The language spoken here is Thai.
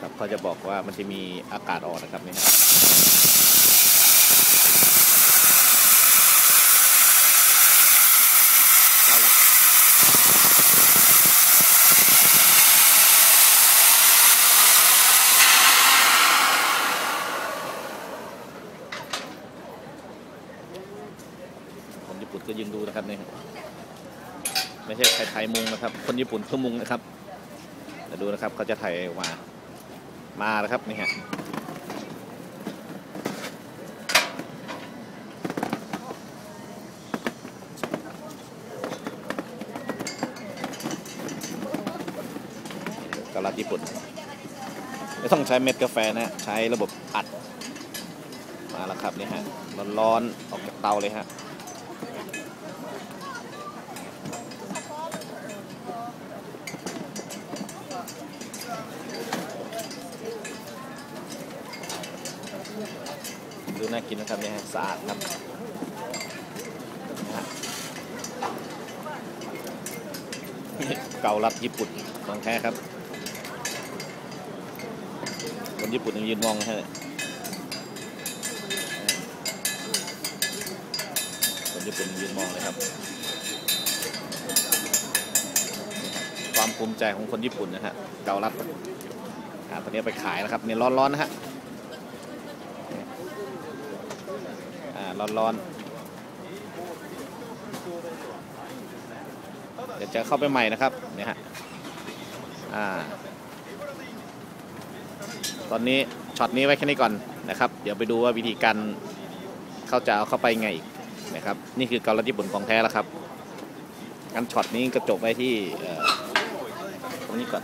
ครับเขาจะบอกว่ามันจะมีอากาศออกนะครับนี่ฮะเอาละคนญี่ปุ่นก็ยืนดูนะครับนี่ไม่ใช่ไทยๆมุงนะครับ คนญี่ปุ่นเขามุงนะครับ เดี๋ยวดูนะครับเขาจะถ่ายออกมา มาแล้วครับนี่ฮะกะลัดญี่ปุ่น ไม่ต้องใช้เม็ดกาแฟนะฮะใช้ระบบอัด มาแล้วครับนี่ฮะร้อนๆออกจากเตาเลยฮะ ดูน่ากินนะครับเนี่ยสะอาดครับนะฮะเกาลัดญี่ปุ่นของแท้ครับ คนญี่ปุ่นยังยืนมองนะฮะคนญี่ปุ่นยังยืนมองเลยครับ ความภูมิใจของคนญี่ปุ่นนะฮะเกาลัดอ่าตอนนี้ไปขายแล้วครับเนี่ยร้อนๆนะฮะ อ่า ร้อนๆเดี๋ยวจะเข้าไปใหม่นะครับเนี่ยฮะอ่าตอนนี้ช็อตนี้ไว้แค่นี้ก่อนนะครับ เดี๋ยวไปดูว่าวิธีการเขาจะเอาเข้าไปไงอีกนะครับนี่คือเกาลัดญี่ปุ่นของแท้แล้วครับงั้นช็อตนี้ก็จบไว้ที่ตรงนี้ก่อน